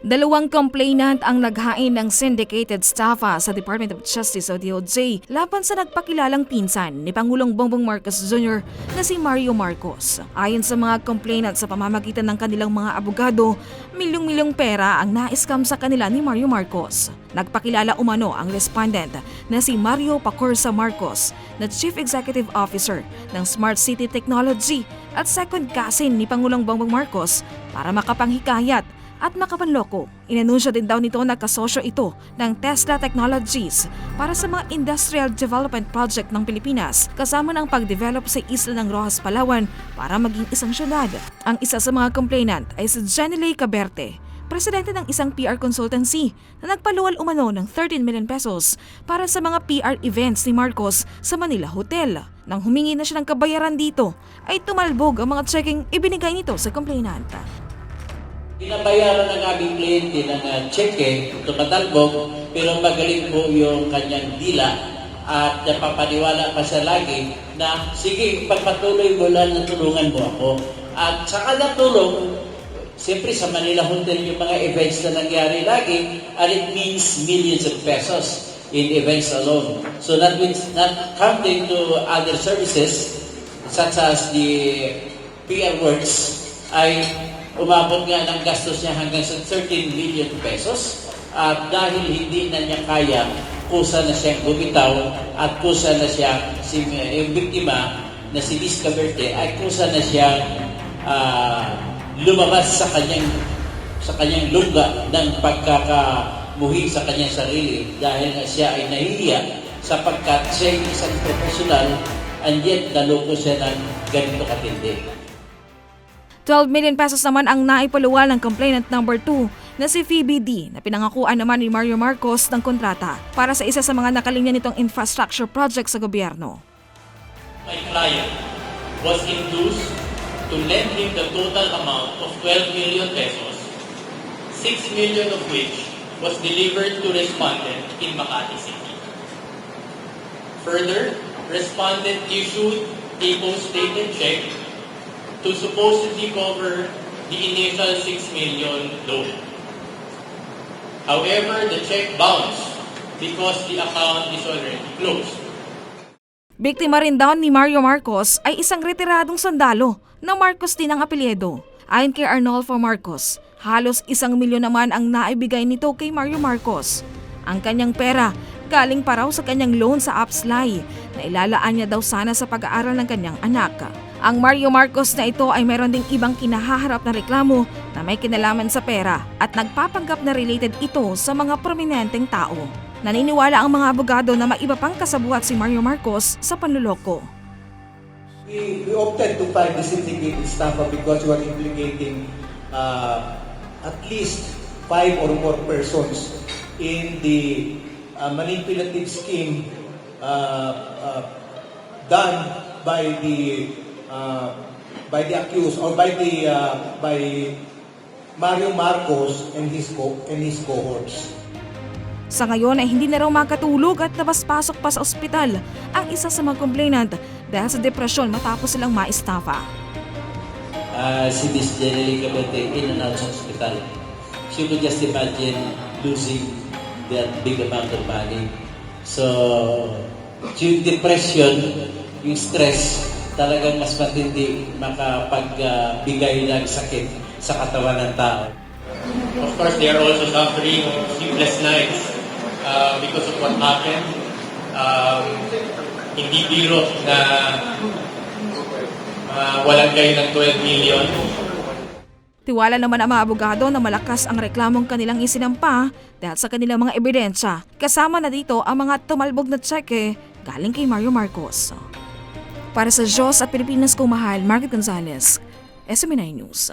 Dalawang complainant ang naghain ng syndicated staffa sa Department of Justice o DOJ laban sa nagpakilalang pinsan ni Pangulong Bongbong Marcos Jr. na si Mario Marcos. Ayon sa mga complainant sa pamamagitan ng kanilang mga abogado, milyong-milyong pera ang na-scam sa kanila ni Mario Marcos. Nagpakilala umano ang respondent na si Mario Pacorsa Marcos na Chief Executive Officer ng Smart City Technology at second cousin ni Pangulong Bongbong Marcos para makapanghikayat at makapanloko. Inanunsyo din daw nito na kasosyo ito ng Tesla Technologies para sa mga industrial development project ng Pilipinas kasama ng pagdevelop sa isla ng Rojas, Palawan para maging isang syudad. Ang isa sa mga complainant ay si Jenny Caberte, presidente ng isang PR consultancy na nagpaluwal umano ng 13 million pesos para sa mga PR events ni Marcos sa Manila Hotel. Nang humingi na siya ng kabayaran dito, ay tumalbog ang mga checking ibinigay nito sa complainant. Pinabayaran ng aming kliyente ng uh, cheque, tumatalbog, pero magaling po yung kanyang dila at napapaniwala pa siya lagi na, sige, pagpatuloy mo lang na tulungan mo ako. At saka natulong, siyempre sa Manila Hotel yung mga events na nangyari lagi, and it means millions of pesos in events alone. So that means not counting to other services, such as the PR works, ay umabot nga ng gastos niya hanggang sa 13 million pesos. At dahil hindi na niya kaya, kusa na siyang bumitaw at kusa na siya, si, yung biktima na si Liz Caberte, ay kusa na siyang ah, lumabas sa kanyang sa kanyang lungga ng pagkakamuhi sa kanyang sarili dahil nga siya ay nahihiya sapagkat siya ay isang profesional and yet naloko siya ng ganito katindi. 12 million pesos naman ang naipaluwal ng complainant number 2 na si Phoebe D na pinangakuan naman ni Mario Marcos ng kontrata para sa isa sa mga nakalinya nitong infrastructure project sa gobyerno. my client was induced to lend him the total amount of 12 million pesos, 6 million of which was delivered to respondent in Makati City. Further, respondent issued a post-dated check to supposedly cover the initial 6 million loan. However, the check bounced because the account is already closed. Biktima rin daw ni Mario Marcos ay isang retiradong sandalo na Marcos din ang apelyido. Ayon kay Arnolfo Marcos, halos isang milyon naman ang naibigay nito kay Mario Marcos. Ang kanyang pera galing pa raw sa kanyang loan sa Upsly na ilalaan niya daw sana sa pag-aaral ng kanyang anak. Ang Mario Marcos na ito ay meron ding ibang kinahaharap na reklamo na may kinalaman sa pera at nagpapanggap na related ito sa mga prominenteng tao. Naniniwala ang mga abogado na maiba pang kasabuhat si Mario Marcos sa panluloko. We, we opted to file the syndicated staffa because we are implicating uh, at least five or more persons in the uh, manipulative scheme uh, uh, done by the uh, by the accused or by the uh, by Mario Marcos and his co and his cohorts. Sa ngayon ay hindi na raw makatulog at labas-pasok pa sa ospital ang isa sa mga complainant dahil sa depresyon matapos silang maistafa. uh, si Miss Jenny Cabete in and out sa hospital. She could just imagine losing that big amount of money. So, yung depression, yung stress, talagang mas matindi makapagbigay ng sakit sa katawan ng tao. Of course, they are also suffering sleepless nights uh, because of what happened. Um, hindi biro na uh, walang kayo ng 12 million. Tiwala naman ang mga abogado na malakas ang reklamong kanilang isinampa dahil sa kanilang mga ebidensya. Kasama na dito ang mga tumalbog na tseke galing kay Mario Marcos. Para sa Diyos at Pilipinas kong mahal, Margaret Gonzalez, SMNI News.